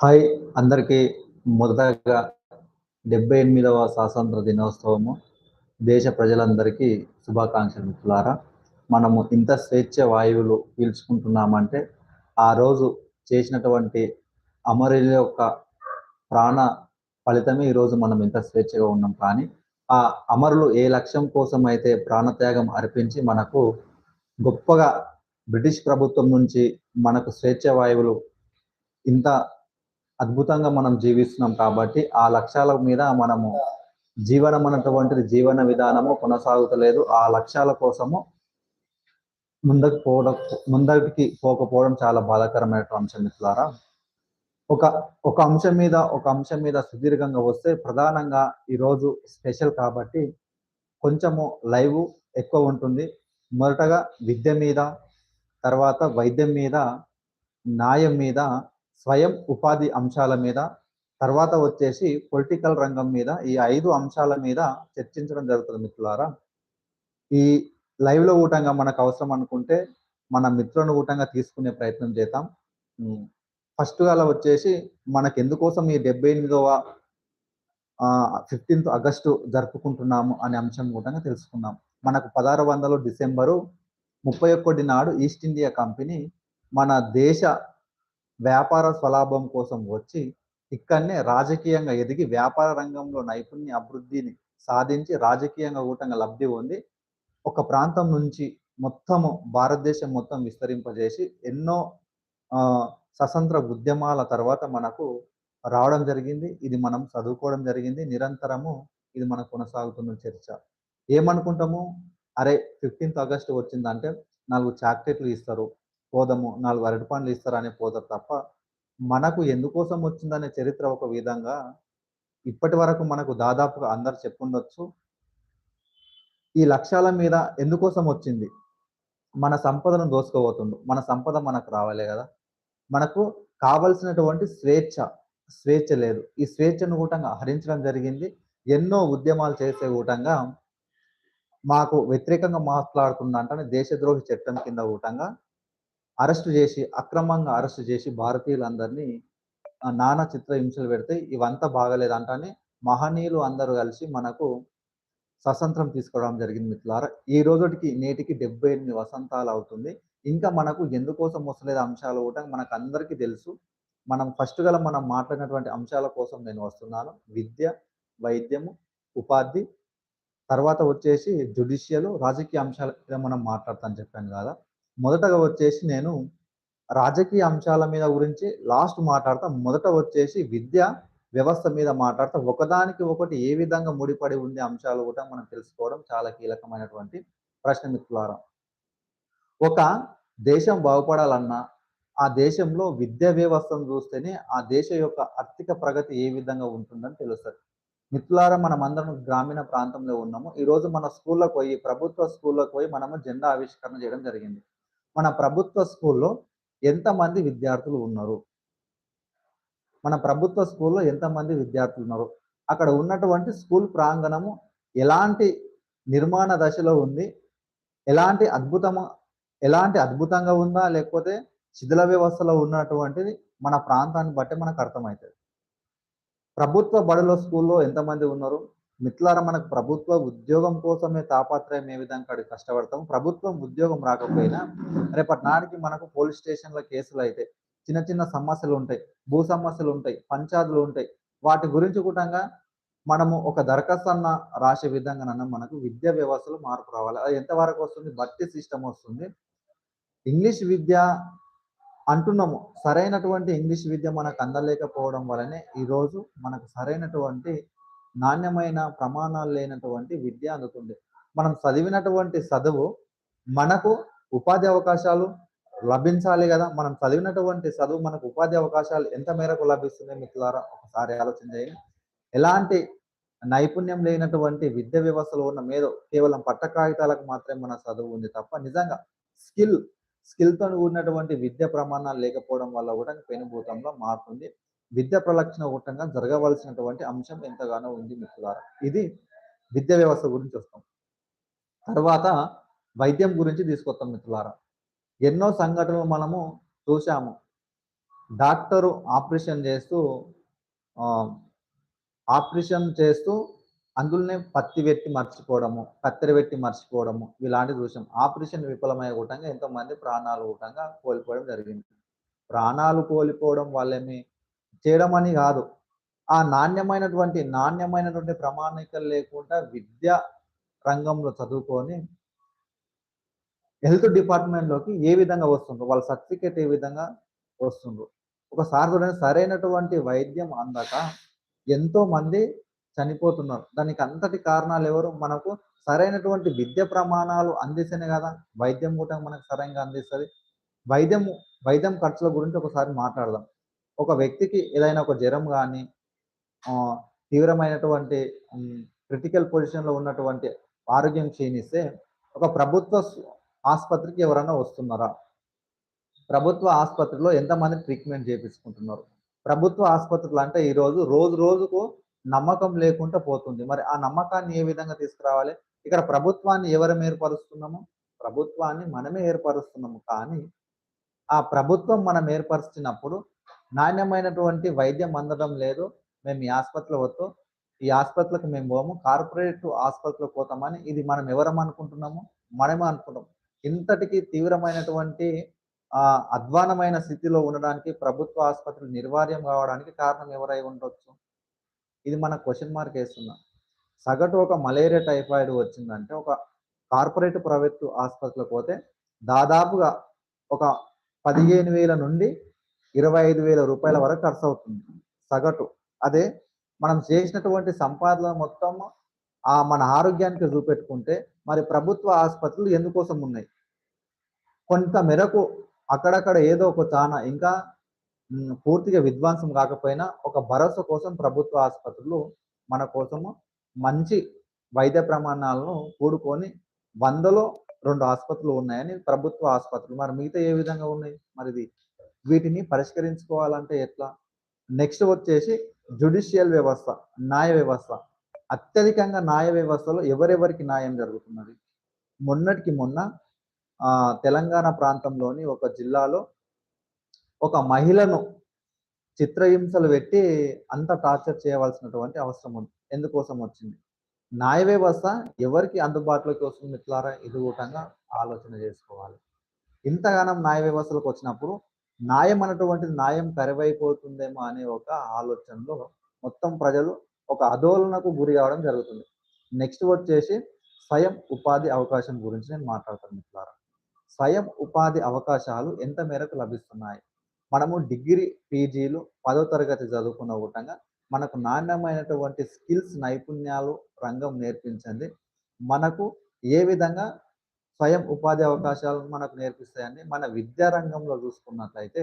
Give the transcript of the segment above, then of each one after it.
Hi అందరికీ మొదటగా డెబ్బై ఎనిమిదవ స్వాతంత్ర దినోత్సవము. దేశ ప్రజలందరికీ శుభాకాంక్షలు మిత్రులారా. మనము ఇంత స్వేచ్ఛ వాయువులు పీల్చుకుంటున్నామంటే ఆ రోజు చేసినటువంటి అమరుల యొక్క ప్రాణ ఫలితమే ఈరోజు మనం ఇంత స్వేచ్ఛగా ఉన్నాం. కానీ ఆ అమరులు ఏ లక్ష్యం కోసం అయితే ప్రాణత్యాగం అర్పించి మనకు గొప్పగా బ్రిటిష్ ప్రభుత్వం నుంచి మనకు స్వేచ్ఛ వాయువులు ఇంత అద్భుతంగా మనం జీవిస్తున్నాం కాబట్టి ఆ లక్ష్యాల మీద మనము జీవనం అన్నటువంటిది జీవన విధానము కొనసాగుతలేదు. ఆ లక్ష్యాల కోసము ముందుకు పోవడం ముందరికి పోకపోవడం చాలా బాధాకరమైన అంశం మిత్రులారా. ఒక ఒక అంశం మీద ఒక అంశం మీద సుదీర్ఘంగా వస్తే ప్రధానంగా ఈరోజు స్పెషల్ కాబట్టి కొంచెము లైవ్ ఎక్కువ ఉంటుంది. మొదటగా విద్య మీద తర్వాత వైద్యం మీద న్యాయం మీద స్వయం ఉపాధి అంశాల మీద తర్వాత వచ్చేసి పొలిటికల్ రంగం మీద ఈ ఐదు అంశాల మీద చర్చించడం జరుగుతుంది మిత్రులారా. ఈ లైవ్లో ఊటంగా మనకు అవసరం అనుకుంటే మన మిత్రులను ఊటంగా తీసుకునే ప్రయత్నం చేద్దాం. ఫస్ట్ అలా వచ్చేసి మనకు ఎందుకోసం ఈ డెబ్బై ఎనిమిదవ ఫిఫ్టీన్త్ ఆగస్టు జరుపుకుంటున్నాము అనే అంశం కూడా తెలుసుకుందాం. మనకు పదహారు వందలు డిసెంబరు ముప్పై ఒక్కటి నాడు ఈస్ట్ ఇండియా కంపెనీ మన దేశ వ్యాపార స్వలాభం కోసం వచ్చి ఇక్కడనే రాజకీయంగా ఎదిగి వ్యాపార రంగంలో నైపుణ్య అభివృద్ధిని సాధించి రాజకీయంగా కూటంగా లబ్ధి పొంది ఒక ప్రాంతం నుంచి మొత్తము భారతదేశం మొత్తం విస్తరింపజేసి ఎన్నో స్వతంత్ర ఉద్యమాల తర్వాత మనకు రావడం జరిగింది. ఇది మనం చదువుకోవడం జరిగింది. నిరంతరము ఇది మనకు కొనసాగుతున్న చర్చ. ఏమనుకుంటాము? అరే ఫిఫ్టీన్త్ ఆగస్ట్ వచ్చిందంటే నాలుగు చాక్లెట్లు ఇస్తారు. పోదము నాలుగు అరటి పండ్లు ఇస్తారని పోతారు తప్ప మనకు ఎందుకోసం వచ్చిందనే చరిత్ర ఒక విధంగా ఇప్పటి వరకు మనకు దాదాపుగా అందరు చెప్పుండొచ్చు. ఈ లక్ష్యాల మీద ఎందుకోసం వచ్చింది? మన సంపదను దోసుకోబోతుండు మన సంపద మనకు రావాలే కదా. మనకు కావలసినటువంటి స్వేచ్ఛ స్వేచ్ఛ లేదు. ఈ స్వేచ్ఛను కూటంగా హరించడం జరిగింది. ఎన్నో ఉద్యమాలు చేసే కూటంగా మాకు వ్యతిరేకంగా మాట్లాడుతుందంటే దేశద్రోహి చట్టం కింద కూటంగా అరెస్ట్ చేసి అక్రమంగా అరెస్ట్ చేసి భారతీయులందరినీ నానా చిత్ర హింసలు పెడితే ఇవంతా బాగలేదు మహనీయులు అందరూ కలిసి మనకు స్వతంత్రం తీసుకోవడం జరిగింది మిత్రులారా. ఈ రోజుకి నేటికి డెబ్బై ఎనిమిది వసంతాలు అవుతుంది. ఇంకా మనకు ఎందుకోసం వస్తలేదు అంశాలు కూడా మనకు అందరికీ తెలుసు. మనం ఫస్ట్ గల మనం మాట్లాడినటువంటి అంశాల కోసం నేను వస్తున్నాను. విద్య వైద్యము ఉపాధి తర్వాత వచ్చేసి జుడిషియల్ రాజకీయ అంశాల మనం మాట్లాడతాను చెప్పాను కదా. మొదటగా వచ్చేసి నేను రాజకీయ అంశాల మీద గురించి లాస్ట్ మాట్లాడతా. మొదట వచ్చేసి విద్య వ్యవస్థ మీద మాట్లాడతా. ఒకదానికి ఒకటి ఏ విధంగా ముడిపడి ఉండే అంశాలు కూడా మనం తెలుసుకోవడం చాలా కీలకమైనటువంటి ప్రశ్న మిత్రులారా. ఒక దేశం బాగుపడాలన్నా ఆ దేశంలో విద్యా వ్యవస్థను చూస్తేనే ఆ దేశ యొక్క ఆర్థిక ప్రగతి ఏ విధంగా ఉంటుందని తెలుస్తుంది. మిత్రులారా మనం అందరం గ్రామీణ ప్రాంతంలో ఉన్నాము. ఈరోజు మన స్కూళ్ళకు పోయి ప్రభుత్వ స్కూళ్ళకు పోయి మనము జెండా ఆవిష్కరణ చేయడం జరిగింది. మన ప్రభుత్వ స్కూల్లో ఎంతమంది విద్యార్థులు ఉన్నారు? మన ప్రభుత్వ స్కూల్లో ఎంతమంది విద్యార్థులు ఉన్నారు? అక్కడ ఉన్నటువంటి స్కూల్ ప్రాంగణము ఎలాంటి నిర్మాణ దశలో ఉంది? ఎలాంటి అద్భుతము ఎలాంటి అద్భుతంగా ఉందా? లేకపోతే శిథిల వ్యవస్థలో ఉన్నటువంటిది మన ప్రాంతాన్ని బట్టి మనకు అర్థమవుతుంది. ప్రభుత్వ బడుల స్కూల్లో ఎంతమంది ఉన్నారు? మిత్రులారా మనకు ప్రభుత్వ ఉద్యోగం కోసమే తాపత్రయం ఏ విధంగా కష్టపడతాం? ప్రభుత్వం ఉద్యోగం రాకపోయినా రేపటి నాటికి మనకు పోలీస్ స్టేషన్ల కేసులు అయితే చిన్న చిన్న సమస్యలు ఉంటాయి భూ సమస్యలు ఉంటాయి పంచాయతీలు ఉంటాయి. వాటి గురించి కూడా మనము ఒక దరఖాస్తు అన్న రాసే విధంగా మనకు విద్యా వ్యవస్థలో మార్పు రావాలి. అది ఎంతవరకు వస్తుంది? బట్టి సిస్టమ్ వస్తుంది. ఇంగ్లీష్ విద్య అంటున్నాము. సరైనటువంటి ఇంగ్లీష్ విద్య మనకు అందలేకపోవడం వలనే ఈరోజు మనకు సరైనటువంటి నాణ్యమైన ప్రమాణాలు లేనటువంటి విద్య అందుతుంది. మనం చదివినటువంటి చదువు మనకు ఉపాధి అవకాశాలు లభించాలి కదా. మనం చదివినటువంటి చదువు మనకు ఉపాధి అవకాశాలు ఎంత మేరకు లభిస్తుంది మిత్రులారా? ఒకసారి ఆలోచన చేయండి. ఎలాంటి నైపుణ్యం లేనటువంటి విద్య వ్యవస్థలో ఉన్న మీద కేవలం పట్ట కాగితాలకు మాత్రమే మన చదువు ఉంది తప్ప నిజంగా స్కిల్ స్కిల్తో కూడినటువంటి విద్య ప్రమాణాలు లేకపోవడం వల్ల కూడా పెనుభూతంలో మారుతుంది. విద్య ప్రలక్షణ కూటంగా జరగవలసినటువంటి అంశం ఎంతగానో ఉంది మిత్రులారా. ఇది విద్య వ్యవస్థ గురించి వస్తాం. తర్వాత వైద్యం గురించి తీసుకొస్తాం మిత్రులారా. ఎన్నో సంఘటనలు మనము చూసాము డాక్టరు ఆపరేషన్ చేస్తూ ఆపరేషన్ చేస్తూ అందులోనే పత్తి పెట్టి మర్చిపోవడము కత్తెర పెట్టి మర్చిపోవడము ఇలాంటివి చూసాం ఆపరేషన్ విఫలమయ్యే కూటంగా ఎంతోమంది ప్రాణాలు కూటంగా కోల్పోవడం జరిగింది. ప్రాణాలు కోల్పోవడం వాళ్ళేమి చేయడం అని కాదు. ఆ నాణ్యమైనటువంటి నాణ్యమైనటువంటి ప్రమాణికలు లేకుండా విద్య రంగంలో చదువుకొని హెల్త్ డిపార్ట్మెంట్లోకి ఏ విధంగా వస్తుండ్రు? వాళ్ళ సర్టిఫికేట్ ఏ విధంగా వస్తుండ్రు? ఒకసారి చూడండి సరైనటువంటి వైద్యం అందక ఎంతో మంది చనిపోతున్నారు. దానికి అంతటి కారణాలు ఎవరు? మనకు సరైనటువంటి విద్య ప్రమాణాలు అందిస్తేనే కదా వైద్యం కూడా మనకు సరైనగా అందిస్తుంది. వైద్యం వైద్యం ఖర్చుల గురించి ఒకసారి మాట్లాడదాం. ఒక వ్యక్తికి ఏదైనా ఒక జ్వరం కానీ తీవ్రమైనటువంటి క్రిటికల్ పొజిషన్లో ఉన్నటువంటి ఆరోగ్యం క్షీణిస్తే ఒక ప్రభుత్వ ఆసుపత్రికి ఎవరైనా వస్తున్నారా? ప్రభుత్వ ఆసుపత్రిలో ఎంతమంది ట్రీట్మెంట్ చేపించుకుంటున్నారు? ప్రభుత్వ ఆసుపత్రులు అంటే ఈరోజు రోజు రోజుకు నమ్మకం లేకుండా పోతుంది. మరి ఆ నమ్మకాన్ని ఏ విధంగా తీసుకురావాలి? ఇక్కడ ప్రభుత్వాన్ని ఎవరం ఏర్పరుస్తున్నాము? ప్రభుత్వాన్ని మనమే ఏర్పరుస్తున్నాము. కానీ ఆ ప్రభుత్వం మనం ఏర్పరుస్తున్నప్పుడు నాణ్యమైనటువంటి వైద్యం అందడం లేదు. మేము ఈ ఆసుపత్రిలో వద్దు. ఈ ఆసుపత్రికి మేము పోము. కార్పొరేట్ ఆసుపత్రికి పోతామని ఇది మనం ఎవరం అనుకుంటున్నాము? మనమే అనుకుంటాం ఇంతటికి తీవ్రమైనటువంటి అధ్వానమైన స్థితిలో ఉండడానికి ప్రభుత్వ ఆసుపత్రులు నిర్వార్యం కావడానికి కారణం ఎవరై ఉండొచ్చు? ఇది మన క్వశ్చన్ మార్క్ వేస్తున్నాం. సగటు ఒక మలేరియా టైఫాయిడ్ వచ్చిందంటే ఒక కార్పొరేట్ ప్రైవేట్ ఆసుపత్రికి పోతే దాదాపుగా ఒక పదిహేను వేల నుండి ఇరవై ఐదు వేల రూపాయల వరకు ఖర్చు అవుతుంది సగటు. అదే మనం చేసినటువంటి సంపాదన మొత్తం ఆ మన ఆరోగ్యానికి చూపెట్టుకుంటే మరి ప్రభుత్వ ఆసుపత్రులు ఎందుకోసం ఉన్నాయి? కొంత మేరకు అక్కడక్కడ ఏదో ఒక చానా ఇంకా పూర్తిగా విధ్వంసం కాకపోయినా ఒక భరోసా కోసం ప్రభుత్వ ఆసుపత్రులు మన కోసము మంచి వైద్య ప్రమాణాలను కూడుకొని వందలో రెండు ఆసుపత్రులు ఉన్నాయని ప్రభుత్వ ఆసుపత్రులు. మరి మిగతా ఏ విధంగా ఉన్నాయి? మరి ఇది వీటిని పరిష్కరించుకోవాలంటే ఎట్లా? నెక్స్ట్ వచ్చేసి జుడిషియల్ వ్యవస్థ న్యాయ వ్యవస్థ. అత్యధికంగా న్యాయ వ్యవస్థలో ఎవరెవరికి న్యాయం జరుగుతున్నది? మొన్నటికి మొన్న తెలంగాణ ప్రాంతంలోని ఒక జిల్లాలో ఒక మహిళను చిత్రహింసలు పెట్టి అంత టార్చర్ చేయవలసినటువంటి అవసరం ఉంది. ఎందుకోసం వచ్చింది? న్యాయ వ్యవస్థ ఎవరికి అందుబాటులోకి వస్తుంది ఇట్లారా ఇది కూటంగా ఆలోచన చేసుకోవాలి. ఇంతగానం న్యాయ వ్యవస్థలకు వచ్చినప్పుడు న్యాయం అన్నటువంటి న్యాయం కరువైపోతుందేమో అనే ఒక ఆలోచనలో మొత్తం ప్రజలు ఒక ఆందోళనకు గురి కావడం జరుగుతుంది. నెక్స్ట్ వచ్చేసి స్వయం ఉపాధి అవకాశం గురించి నేను మాట్లాడతాను మిత్రులారా. స్వయం ఉపాధి అవకాశాలు ఎంత మేరకు లభిస్తున్నాయి? మనము డిగ్రీ పీజీలు పదో తరగతి చదువుకున్న ఒకటంగా మనకు నాణ్యమైనటువంటి స్కిల్స్ నైపుణ్యాలు రంగం నేర్పించండి మనకు ఏ విధంగా స్వయం ఉపాధి అవకాశాలు మనకు నేర్పిస్తాయని మన విద్యా రంగంలో చూసుకున్నట్లయితే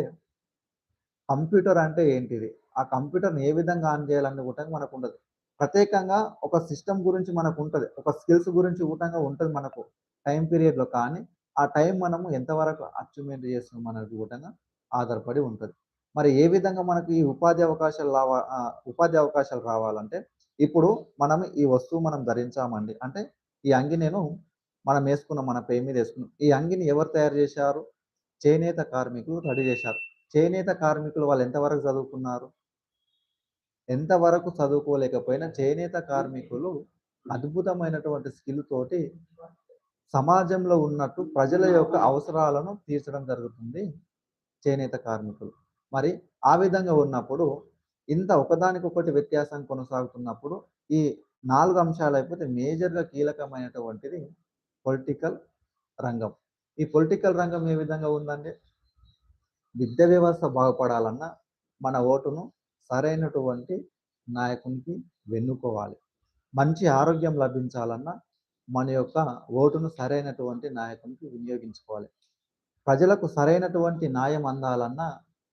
కంప్యూటర్ అంటే ఏంటిది? ఆ కంప్యూటర్ని ఏ విధంగా ఆన్ చేయాలని కూడా మనకు ఉండదు ప్రత్యేకంగా ఒక సిస్టమ్ గురించి మనకు ఉంటుంది ఒక స్కిల్స్ గురించి కూటంగా ఉంటుంది మనకు టైం పీరియడ్లో. కానీ ఆ టైం మనము ఎంతవరకు అచీవ్మెంట్ చేస్తున్నాం అనేది కూడా ఆధారపడి ఉంటుంది. మరి ఏ విధంగా మనకు ఈ ఉపాధి అవకాశాలు రావా ఉపాధి అవకాశాలు రావాలంటే ఇప్పుడు మనం ఈ వస్తువు మనం ధరించామండి. అంటే ఈ అంగి నేను మనం వేసుకున్న మన పే మీద వేసుకున్నాం. ఈ అంగిని ఎవరు తయారు చేశారు? చేనేత కార్మికులు రెడీ చేశారు. చేనేత కార్మికులు వాళ్ళు ఎంతవరకు చదువుకున్నారు? ఎంతవరకు చదువుకోలేకపోయినా చేనేత కార్మికులు అద్భుతమైనటువంటి స్కిల్ తోటి సమాజంలో ఉన్నట్టు ప్రజల యొక్క అవసరాలను తీర్చడం జరుగుతుంది చేనేత కార్మికులు. మరి ఆ విధంగా ఉన్నప్పుడు ఇంత ఒకదానికొకటి వ్యత్యాసం కొనసాగుతున్నప్పుడు ఈ నాలుగు అంశాలు అయిపోతే మేజర్గా కీలకమైనటువంటిది పొలిటికల్ రంగం. ఈ పొలిటికల్ రంగం ఏ విధంగా ఉందంటే విద్యా వ్యవస్థ బాగుపడాలన్నా మన ఓటును సరైనటువంటి నాయకునికి వెన్నుకోవాలి. మంచి ఆరోగ్యం లభించాలన్నా మన యొక్క ఓటును సరైనటువంటి నాయకునికి వినియోగించుకోవాలి. ప్రజలకు సరైనటువంటి న్యాయం అందాలన్నా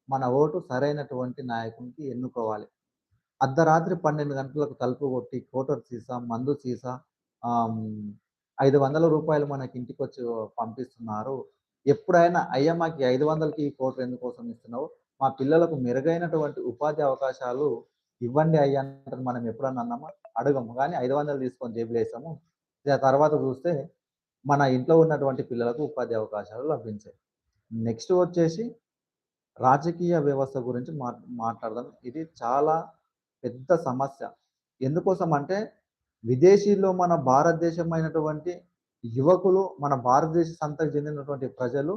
మన ఓటు సరైనటువంటి నాయకునికి ఎన్నుకోవాలి. అర్ధరాత్రి పన్నెండు గంటలకు తలుపు కొట్టి కోటర్ సీసా మందు సీసా ఐదు వందల రూపాయలు మనకి ఇంటికి వచ్చి పంపిస్తున్నారు. ఎప్పుడైనా అయ్యా మాకు ఐదు వందలకి ఈ కోట్లు ఎందుకోసం ఇస్తున్నావు? మా పిల్లలకు మెరుగైనటువంటి ఉపాధి అవకాశాలు ఇవ్వండి అయ్యా అంటే మనం ఎప్పుడన్నా అన్నామా? అడగము. కానీ ఐదు వందలు తీసుకొని జేబులేసాము తర్వాత చూస్తే మన ఇంట్లో ఉన్నటువంటి పిల్లలకు ఉపాధి అవకాశాలు లభించాయి. నెక్స్ట్ వచ్చేసి రాజకీయ వ్యవస్థ గురించి మా మాట్లాడదాం. ఇది చాలా పెద్ద సమస్య. ఎందుకోసం అంటే విదేశీలో మన భారతదేశమైనటువంటి యువకులు మన భారతదేశ సంతకు చెందినటువంటి ప్రజలు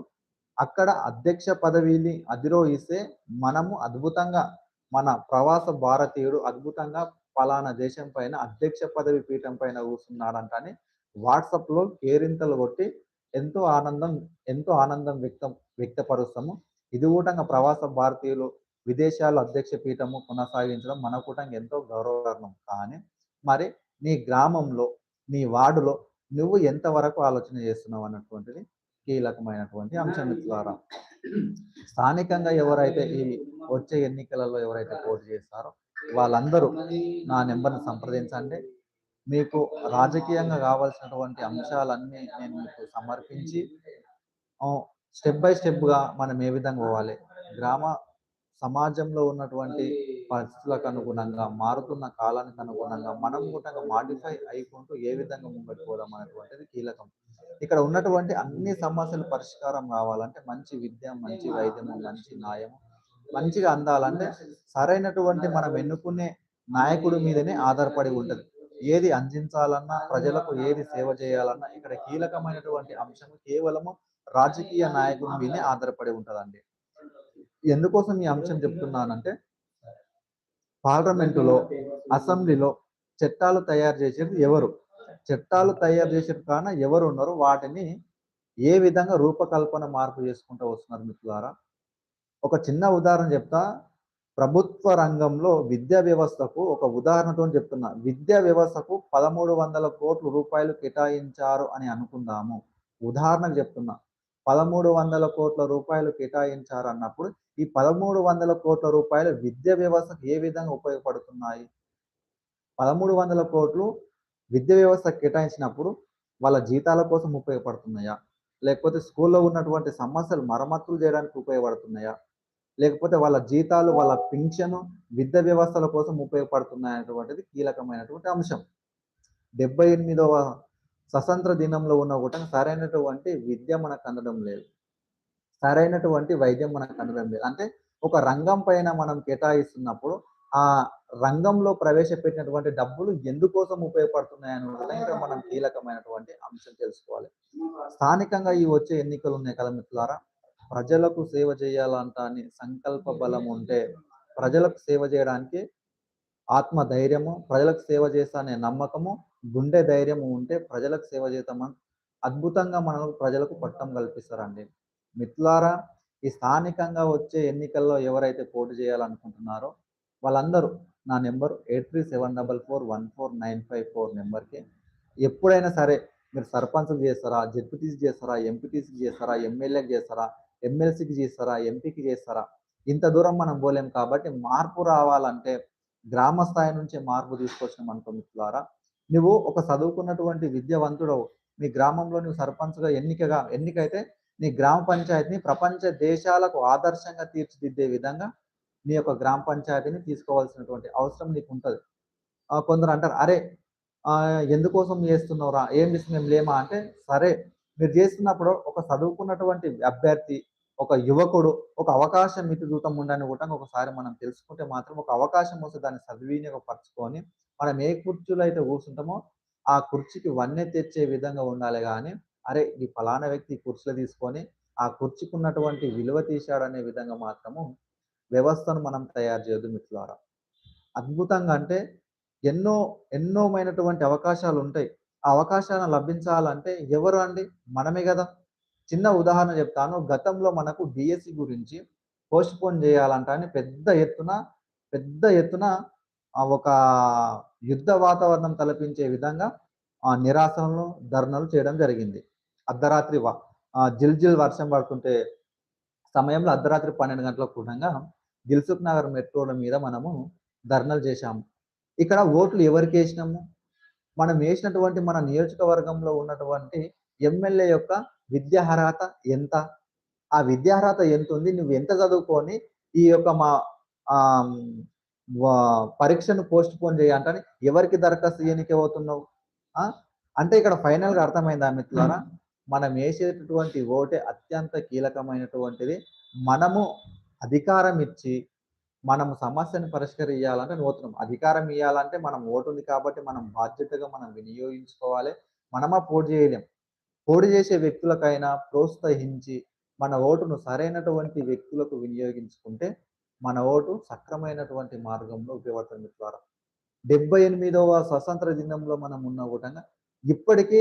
అక్కడ అధ్యక్ష పదవిని అధిరోహిస్తే మనము అద్భుతంగా మన ప్రవాస భారతీయుడు అద్భుతంగా పలానా దేశం పైన అధ్యక్ష పదవి పీఠం పైన కూర్చున్నాడంటని వాట్సాప్లో కేరింతలు కొట్టి ఎంతో ఆనందం ఎంతో ఆనందం వ్యక్తం వ్యక్తపరుస్తాము. ఇది కూడా ప్రవాస భారతీయులు విదేశాల అధ్యక్ష పీఠము కొనసాగించడం మన కూడా ఎంతో గౌరవకారణం. కానీ మరి నీ గ్రామంలో నీ వార్డులో నువ్వు ఎంతవరకు ఆలోచన చేస్తున్నావు అన్నటువంటిది కీలకమైనటువంటి అంశం ద్వారా. స్థానికంగా ఎవరైతే ఈ వచ్చే ఎన్నికలలో ఎవరైతే పోటీ చేస్తారో వాళ్ళందరూ నా నెంబర్ని సంప్రదించండి. మీకు రాజకీయంగా కావాల్సినటువంటి అంశాలన్నీ నేను మీకు సమర్పించి స్టెప్ బై స్టెప్గా మనం ఏ విధంగా పోవాలి? గ్రామ సమాజంలో ఉన్నటువంటి పరిస్థితులకు అనుగుణంగా మారుతున్న కాలానికి అనుగుణంగా మనం కూడా మాడిఫై అయికుంటూ ఏ విధంగా ముంగటి పోదాం అనేటువంటిది కీలకం. ఇక్కడ ఉన్నటువంటి అన్ని సమస్యలు పరిష్కారం కావాలంటే మంచి విద్య మంచి వైద్యము మంచి న్యాయము మంచిగా అందాలంటే సరైనటువంటి మనం ఎన్నుకునే నాయకుడి మీదనే ఆధారపడి ఉంటుంది. ఏది అందించాలన్నా ప్రజలకు ఏది సేవ చేయాలన్నా ఇక్కడ కీలకమైనటువంటి అంశం కేవలము రాజకీయ నాయకుడి మీదే ఆధారపడి ఉంటుందండి. ఎందుకోసం ఈ అంశం చెప్తున్నానంటే పార్లమెంటులో అసెంబ్లీలో చట్టాలు తయారు చేసేది ఎవరు? చట్టాలు తయారు చేసేది కాన ఎవరు ఉన్నారో వాటిని ఏ విధంగా రూపకల్పన మార్పు చేసుకుంటూ వస్తున్నారు మిత్రులారా? ఒక చిన్న ఉదాహరణ చెప్తా. ప్రభుత్వ రంగంలో విద్యా వ్యవస్థకు ఒక ఉదాహరణతో చెప్తున్నా. విద్యా వ్యవస్థకు పదమూడు వందల కోట్ల రూపాయలు కేటాయించారు అని అనుకుందాము. ఉదాహరణకు చెప్తున్నా. పదమూడు వందల కోట్ల రూపాయలు కేటాయించారు అన్నప్పుడు ఈ పదమూడు వందల కోట్ల రూపాయలు విద్యా వ్యవస్థకు ఏ విధంగా ఉపయోగపడుతున్నాయి? పదమూడు వందల కోట్లు విద్యా వ్యవస్థ కేటాయించినప్పుడు వాళ్ళ జీతాల కోసం ఉపయోగపడుతున్నాయా? లేకపోతే స్కూల్లో ఉన్నటువంటి సమస్యలు మరమ్మతులు చేయడానికి ఉపయోగపడుతున్నాయా? లేకపోతే వాళ్ళ జీతాలు వాళ్ళ పింఛను విద్యా వ్యవస్థల కోసం ఉపయోగపడుతున్నాయి అనేటువంటిది కీలకమైనటువంటి అంశం. డెబ్బై ఎనిమిదవ స్వతంత్ర దినంలో ఉన్న కూడా సరైనటువంటి విద్య మనకు అందడం లేదు. సరైనటువంటి వైద్యం మనకు అందడం లేదు. అంటే ఒక రంగం పైన మనం కేటాయిస్తున్నప్పుడు ఆ రంగంలో ప్రవేశపెట్టినటువంటి డబ్బులు ఎందుకోసం ఉపయోగపడుతున్నాయి కూడా ఇంకా మనం కీలకమైనటువంటి అంశం తెలుసుకోవాలి. స్థానికంగా ఈ వచ్చే ఎన్నికలు ఉన్నాయి కదా మిత్రులారా? ప్రజలకు సేవ చేయాలంట అని సంకల్ప బలం ఉంటే ప్రజలకు సేవ చేయడానికి ఆత్మ ధైర్యము ప్రజలకు సేవ చేస్తానే నమ్మకము గుండె ధైర్యము ఉంటే ప్రజలకు సేవ చేద్దామని అద్భుతంగా మనకు ప్రజలకు పట్టం కల్పిస్తారండి. మిత్రులారా ఈ స్థానికంగా వచ్చే ఎన్నికల్లో ఎవరైతే పోటీ చేయాలనుకుంటున్నారో వాళ్ళందరూ నా number eight three seven double four one four nine five four నెంబర్కి. ఎప్పుడైనా సరే మీరు సర్పంచ్కి చేస్తారా జెడ్పీటీసీ చేస్తారా ఎంపీటీసీకి చేస్తారా ఎమ్మెల్యేకి చేస్తారా ఎమ్మెల్సీకి చేస్తారా ఎంపీకి చేస్తారా? ఇంత దూరం మనం పోలేం కాబట్టి మార్పు రావాలంటే గ్రామ స్థాయి నుంచే మార్పు తీసుకొచ్చిన అనుకో మిత్రులారా నువ్వు ఒక చదువుకున్నటువంటి విద్యావంతుడవు. నీ గ్రామంలో నువ్వు సర్పంచ్గా ఎన్నికగా ఎన్నికైతే నీ గ్రామ పంచాయతీని ప్రపంచ దేశాలకు ఆదర్శంగా తీర్చిదిద్దే విధంగా నీ యొక్క గ్రామ పంచాయతీని తీసుకోవాల్సినటువంటి అవసరం నీకు ఉంటుంది కొందరు అంటారు అరే ఎందుకోసం చేస్తున్నావురా? ఏం చేసి మేము లేమా? అంటే సరే మీరు చేస్తున్నప్పుడు ఒక చదువుకున్నటువంటి అభ్యర్థి ఒక యువకుడు ఒక అవకాశం మితి దూతం ఉండని కూడా ఒకసారి మనం తెలుసుకుంటే మాత్రం ఒక అవకాశం వస్తే దాన్ని సద్వినియోగపరచుకొని మనం ఏ కుర్చీలో అయితే కూర్చుంటామో ఆ కుర్చీకి వన్నె తెచ్చే విధంగా ఉండాలి కానీ అరే ఈ ఫలానా వ్యక్తి కుర్చీలో తీసుకొని ఆ కుర్చీకి ఉన్నటువంటి విలువ తీశాడనే విధంగా మాత్రము వ్యవస్థను మనం తయారు చేయదు మిత్రులారా. అద్భుతంగా అంటే ఎన్నో ఎన్నోమైనటువంటి అవకాశాలు ఉంటాయి ఆ అవకాశాలను లభించాలంటే ఎవరు అండి? మనమే కదా. చిన్న ఉదాహరణ చెప్తాను. గతంలో మనకు డిఎస్సి గురించి పోస్ట్ పోన్ చేయాలంట అని పెద్ద ఎత్తున పెద్ద ఎత్తున ఒక యుద్ధ వాతావరణం తలపించే విధంగా ఆ నిరాశనలు ధర్నాలు చేయడం జరిగింది. అర్ధరాత్రి జిల్ జిల్ వర్షం పడుతుంటే సమయంలో అర్ధరాత్రి పన్నెండు గంటలకు కూడంగా దిల్సుఖ్ నగర్ మెట్రోల మీద మనము ధర్నాలు చేశాము. ఇక్కడ ఓట్లు ఎవరికి వేసినాము? మనం వేసినటువంటి మన నియోజకవర్గంలో ఉన్నటువంటి ఎమ్మెల్యే యొక్క విద్యార్హత ఎంత? ఆ విద్యార్హత ఎంత ఉంది? నువ్వు ఎంత చదువుకొని ఈ యొక్క మా పరీక్షను పోస్ట్ పోన్ చేయాలంటే ఎవరికి దరఖాస్తు చేయనికి అవుతున్నావు అంటే ఇక్కడ ఫైనల్గా అర్థమైందా మిత్రులారా మనం వేసేటటువంటి ఓటే అత్యంత కీలకమైనటువంటిది. మనము అధికారం ఇచ్చి మనం సమస్యను పరిష్కరించాలంటే నూతనం అధికారం ఇవ్వాలంటే మనం ఓటు ఉంది కాబట్టి మనం బాధ్యతగా మనం వినియోగించుకోవాలి. మనమా పోటీ చేయలేం. పోటీ చేసే వ్యక్తులకైనా ప్రోత్సహించి మన ఓటును సరైనటువంటి వ్యక్తులకు వినియోగించుకుంటే మన ఓటు సక్రమైనటువంటి మార్గంలో ఉపయోగపడుతుంది ద్వారా డెబ్బై ఎనిమిదవ స్వతంత్ర దినంలో మనం ఉన్న కూడా ఇప్పటికీ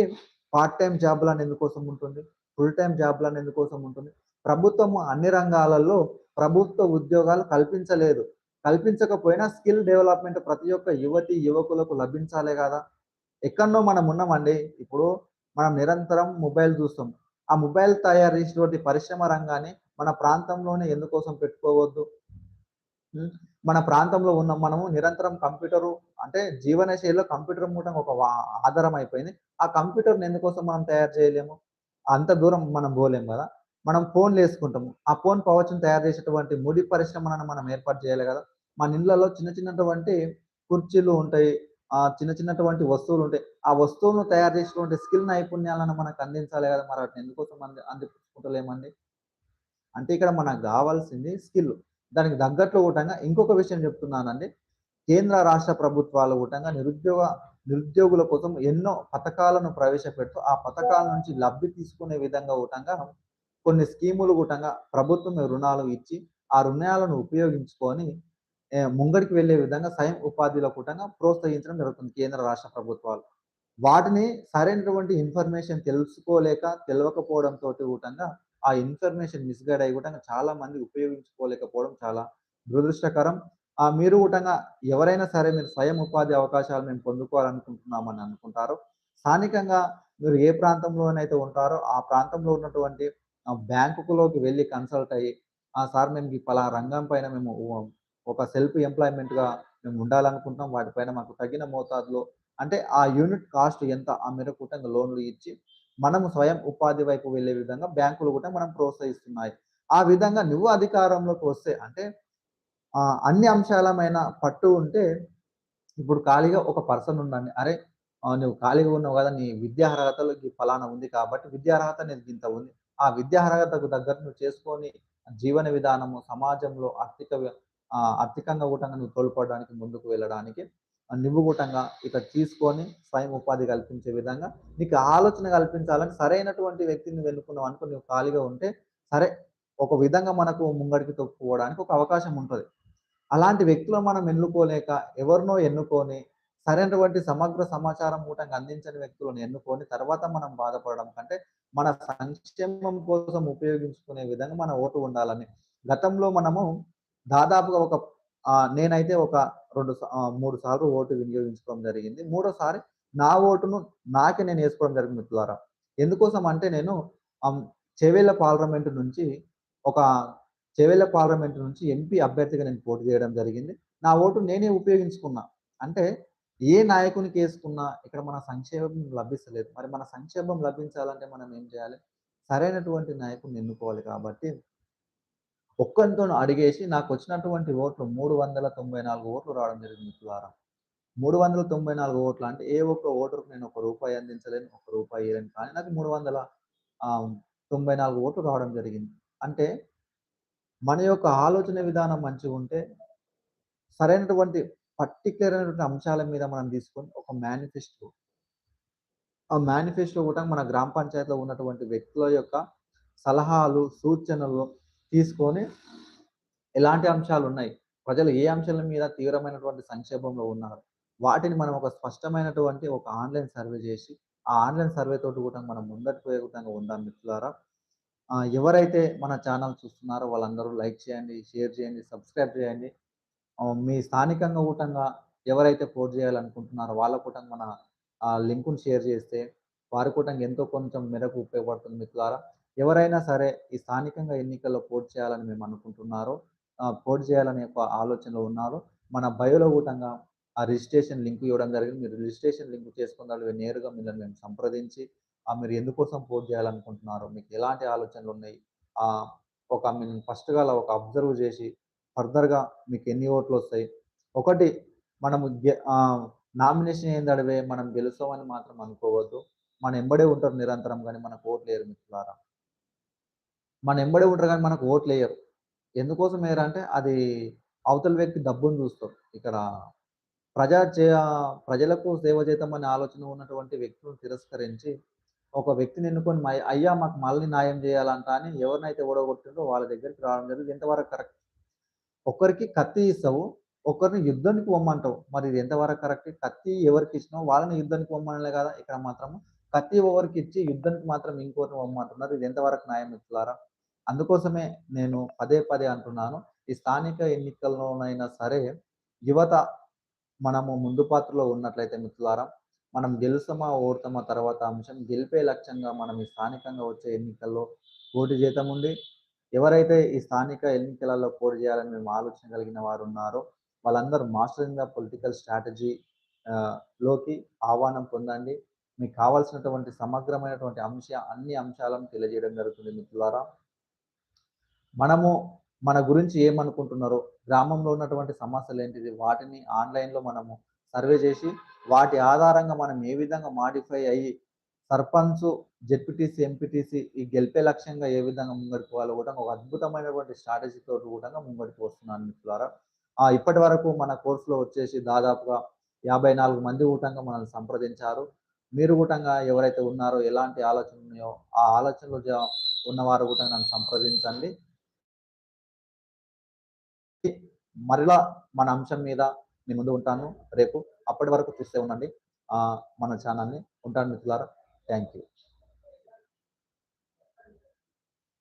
పార్ట్ టైం జాబ్లను ఎందుకోసం ఉంటుంది? ఫుల్ టైం జాబ్లను ఎందుకోసం ఉంటుంది? ప్రభుత్వం అన్ని రంగాలలో ప్రభుత్వ ఉద్యోగాలు కల్పించలేదు. కల్పించకపోయినా స్కిల్ డెవలప్మెంట్ ప్రతి ఒక్క యువతి యువకులకు లభించాలే కదా. ఎక్కడో మనం ఉన్నామండి. ఇప్పుడు మనం నిరంతరం మొబైల్ చూస్తాం. ఆ మొబైల్ తయారు చేసినటువంటి పరిశ్రమ రంగాన్ని మన ప్రాంతంలోనే ఎందుకోసం పెట్టుకోవద్దు? మన ప్రాంతంలో ఉన్న మనము నిరంతరం కంప్యూటరు అంటే జీవనశైలిలో కంప్యూటర్ మూటం ఒక ఆధారం అయిపోయింది. ఆ కంప్యూటర్ని ఎందుకోసం మనం తయారు చేయలేము? అంత దూరం మనం పోలేము కదా. మనం ఫోన్లు వేసుకుంటాము. ఆ ఫోన్ పవర్ని తయారు చేసేటువంటి ముడి పరిశ్రమలను మనం ఏర్పాటు చేయాలి కదా. మన ఇళ్ళలో చిన్న చిన్నటువంటి కుర్చీలు ఉంటాయి. ఆ చిన్న చిన్నటువంటి వస్తువులు ఉంటాయి. ఆ వస్తువులను తయారు చేసేటువంటి స్కిల్ నైపుణ్యాలను మనకు అందించాలి కదా మరి వాటిని. ఎందుకోసం అంది అందిపుచ్చుకుంటలేమండి? అంటే ఇక్కడ మనకు కావాల్సింది స్కిల్. దానికి తగ్గట్లు కూటంగా ఇంకొక విషయం చెప్తున్నానండి. కేంద్ర రాష్ట్ర ప్రభుత్వాలు కూటంగా నిరుద్యోగ నిరుద్యోగుల కోసం ఎన్నో పథకాలను ప్రవేశపెడుతూ ఆ పథకాల నుంచి లబ్ధి తీసుకునే విధంగా కూటంగా కొన్ని స్కీములు కూటంగా ప్రభుత్వం రుణాలు ఇచ్చి ఆ రుణాలను ఉపయోగించుకొని ముంగడికి వెళ్ళే విధంగా స్వయం ఉపాధిలో కూటంగా ప్రోత్సహించడం జరుగుతుంది కేంద్ర రాష్ట్ర ప్రభుత్వాలు. వాటిని సరైనటువంటి ఇన్ఫర్మేషన్ తెలుసుకోలేక తెలియకపోవడం తోటి కూటంగా ఆ ఇన్ఫర్మేషన్ మిస్గైడ్ అయ్యి కూడా చాలా మంది ఉపయోగించుకోలేకపోవడం చాలా దురదృష్టకరం. ఆ మీరు కూటంగా ఎవరైనా సరే మీరు స్వయం ఉపాధి అవకాశాలు మేము పొందుకోవాలనుకుంటున్నామని అనుకుంటారు. స్థానికంగా మీరు ఏ ప్రాంతంలోనైతే ఉంటారో ఆ ప్రాంతంలో ఉన్నటువంటి బ్యాంకులోకి వెళ్ళి కన్సల్ట్ అయ్యి ఆ సార్ మేము ఈ పలా రంగం పైన మేము ఒక సెల్ఫ్ ఎంప్లాయ్మెంట్గా మేము ఉండాలనుకుంటున్నాం. వాటిపైన మాకు తగిన మోతాదులో అంటే ఆ యూనిట్ కాస్ట్ ఎంత? ఆ మేరకు లోన్లు ఇచ్చి మనము స్వయం ఉపాధి వైపు వెళ్ళే విధంగా బ్యాంకులు కూడా మనం ప్రోత్సహిస్తున్నాయి. ఆ విధంగా నువ్వు అధికారంలోకి వస్తే అంటే అన్ని అంశాలమైన పట్టు ఉంటే ఇప్పుడు ఖాళీగా ఒక పర్సన్ ఉండండి. అరే నువ్వు ఖాళీగా ఉన్నావు కదా నీ విద్యార్హతలు ఈ ఫలానా ఉంది కాబట్టి విద్యార్హత నీకు ఇంత ఉంది. ఆ విద్యార్హతకు దగ్గర నువ్వు చేసుకొని జీవన విధానము సమాజంలో ఆర్థిక ఆ, ఆర్థికంగా కూడా నువ్వు తోడ్పడడానికి ముందుకు వెళ్ళడానికి నిమ్ముగుటంగా ఇక్కడ ఇక తీసుకొని స్వయం ఉపాధి కల్పించే విధంగా నీకు ఆలోచన కల్పించాలని సరైనటువంటి వ్యక్తిని వెనుకున్నావు అనుకో నువ్వు ఖాళీగా ఉంటే సరే ఒక విధంగా మనకు ముంగడికి తొక్కుపోవడానికి ఒక అవకాశం ఉంటుంది. అలాంటి వ్యక్తులను మనం ఎన్నుకోలేక ఎవరినో ఎన్నుకొని సరైనటువంటి సమగ్ర సమాచారం కూటంగా అందించని వ్యక్తులను ఎన్నుకొని తర్వాత మనం బాధపడడం కంటే మన సంక్షేమం కోసం ఉపయోగించుకునే విధంగా మన ఓటు ఉండాలని. గతంలో మనము దాదాపుగా ఒక నేనైతే ఒక రెండు మూడు సార్లు ఓటు వినియోగించుకోవడం జరిగింది. మూడోసారి నా ఓటును నాకే నేను వేసుకోవడం జరిగింది మిత్రులారా ఎందుకోసం అంటే నేను చెవేళ్ళ పార్లమెంట్ నుంచి ఒక చెవేళ్ళ పార్లమెంట్ నుంచి ఎంపీ అభ్యర్థిగా నేను పోటీ చేయడం జరిగింది. నా ఓటు నేనే ఉపయోగించుకున్నా. అంటే ఏ నాయకునికి వేసుకున్నా ఇక్కడ మన సంక్షేమం లభిస్తలేదు. మరి మన సంక్షేమం లభించాలంటే మనం ఏం చేయాలి? సరైనటువంటి నాయకుడిని ఎన్నుకోవాలి కాబట్టి ఒక్కరితో అడిగేసి నాకు వచ్చినటువంటి ఓట్లు మూడు వందల తొంభై నాలుగు ఓట్లు రావడం జరిగింది ద్వారా. మూడు వందల తొంభై నాలుగు ఓట్లు అంటే ఏ ఒక్క ఓటర్కు నేను ఒక రూపాయి అందించలేను ఒక రూపాయి ఇవ్వలేను కానీ నాకు మూడు వందల తొంభై నాలుగు ఓట్లు రావడం జరిగింది. అంటే మన యొక్క ఆలోచన విధానం మంచిగా ఉంటే సరైనటువంటి పర్టికులర్ అయినటువంటి అంశాల మీద మనం తీసుకొని ఒక మేనిఫెస్టో ఆ మేనిఫెస్టో కూడా మన గ్రామ పంచాయతీలో ఉన్నటువంటి వ్యక్తుల యొక్క సలహాలు సూచనలు తీసుకొని ఎలాంటి అంశాలు ఉన్నాయి? ప్రజలు ఏ అంశాల మీద తీవ్రమైనటువంటి సంక్షేపంలో ఉన్నారు? వాటిని మనం ఒక స్పష్టమైనటువంటి ఒక ఆన్లైన్ సర్వే చేసి ఆ ఆన్లైన్ సర్వే తోటి కూడా మనం ముందటి పోయే విధంగా ఉందాం మిత్రులారా? ఎవరైతే మన ఛానల్ చూస్తున్నారో వాళ్ళందరూ లైక్ చేయండి షేర్ చేయండి సబ్స్క్రైబ్ చేయండి. మీ స్థానికంగా కూటంగా ఎవరైతే పోర్ట్ చేయాలనుకుంటున్నారో వాళ్ళ కూటంగా మన లింకును షేర్ చేస్తే వారి కూటంగా ఎంతో కొంచెం మేరకు ఉపయోగపడుతుంది మిత్రులారా. ఎవరైనా సరే ఈ స్థానికంగా ఎన్నికల్లో పోటీ చేయాలని మేము అనుకుంటున్నారో ఆ, పోటీ చేయాలనే ఒక ఆలోచనలో ఉన్నారు మన బయోలో కూటంగా ఆ రిజిస్ట్రేషన్ లింక్ ఇవ్వడం జరిగింది. మీరు రిజిస్ట్రేషన్ లింక్ చేసుకున్న నేరుగా మిమ్మల్ని మేము సంప్రదించి ఆ మీరు ఎందుకోసం పోటీ చేయాలనుకుంటున్నారో మీకు ఎలాంటి ఆలోచనలు ఉన్నాయి? ఆ ఒక మీరు ఫస్ట్గా ఒక అబ్జర్వ్ చేసి ఫర్దర్గా మీకు ఎన్ని ఓట్లు వస్తాయి? ఒకటి మనము నామినేషన్ ఏంది మనం గెలుస్తామని మాత్రం అనుకోవద్దు. మన ఎంబడే ఉంటారు నిరంతరం కానీ మనకు ఓట్లు వేయరు మిత్రులారా. మన ఎంబడే ఉంటారు కానీ మనకు ఓట్లు వేయరు. ఎందుకోసం ఏరంటే అది అవతల వ్యక్తి డబ్బును చూస్తాం ఇక్కడ ప్రజా చే ప్రజలకు సేవ చేద్దామనే ఆలోచన ఉన్నటువంటి వ్యక్తులను తిరస్కరించి ఒక వ్యక్తిని ఎన్నుకొని అయ్యా మాకు మళ్ళీ న్యాయం చేయాలంట అని ఎవరినైతే ఓడగొట్టిందో వాళ్ళ దగ్గరికి రావడం జరిగింది. ఎంతవరకు కరెక్ట్. ఒక్కరికి కత్తి ఇస్తావు ఒకరిని యుద్ధానికి పొమ్మంటావు. మరి ఇది ఎంతవరకు కరెక్ట్? కత్తి ఎవరికి ఇచ్చినావు? వాళ్ళని యుద్ధానికి పొమ్మనలే కదా. ఇక్కడ మాత్రం కత్తి ఎవరికి ఇచ్చి యుద్ధానికి మాత్రం ఇంకోరిని పొమ్మంటున్నారు. ఇది ఎంతవరకు న్యాయం ఇస్తున్నారా అందుకోసమే నేను పదే పదే అంటున్నాను ఈ స్థానిక ఎన్నికల్లోనైనా సరే యువత మనము ముందు పాత్రలో ఉన్నట్లయితే మిత్రులారా మనం గెలుసమా ఓడతామా తర్వాత అంశం గెలిపే లక్ష్యంగా మనం ఈ స్థానికంగా వచ్చే ఎన్నికల్లో పోటీ జీతం ఉంది ఎవరైతే ఈ స్థానిక ఎన్నికలలో పోటీ చేయాలని మేము ఆలోచన కలిగిన వారు ఉన్నారో వాళ్ళందరూ మాస్టరింగ్ ద పొలిటికల్ స్ట్రాటజీ లోకి ఆహ్వానం పొందండి. మీకు కావాల్సినటువంటి సమగ్రమైనటువంటి అంశ అన్ని అంశాలను తెలియజేయడం జరుగుతుంది మిత్రులారా. మనము మన గురించి ఏమనుకుంటున్నారో గ్రామంలో ఉన్నటువంటి సమస్యలు ఏంటిది వాటిని ఆన్లైన్లో మనము సర్వే చేసి వాటి ఆధారంగా మనం ఏ విధంగా మాడిఫై అయ్యి సర్పంచ్ జెడ్పీటీసీ ఎంపీటీసీ ఈ గెలిపే లక్ష్యంగా ఏ విధంగా ముంగడికి పోవాలో కూడా ఒక అద్భుతమైనటువంటి స్ట్రాటజీ తోటి కూడా ముంగడికి వస్తున్నాను మిత్రులారా ఆ ఇప్పటి వరకు మన కోర్సులో వచ్చేసి దాదాపుగా యాభై నాలుగు మంది కూటంగా మనల్ని సంప్రదించారు. మీరు కూటంగా ఎవరైతే ఉన్నారో ఎలాంటి ఆలోచన ఉన్నాయో ఆ ఆలోచనలు ఉన్నవారు కూడా నన్ను సంప్రదించండి. మరలా మన అంశం మీద మీ ముందు ఉంటాను. రేపు అప్పటి వరకు చూస్తే ఉండండి. మన ఛానల్ని ఉంటాను మిత్రులారా. Thank you.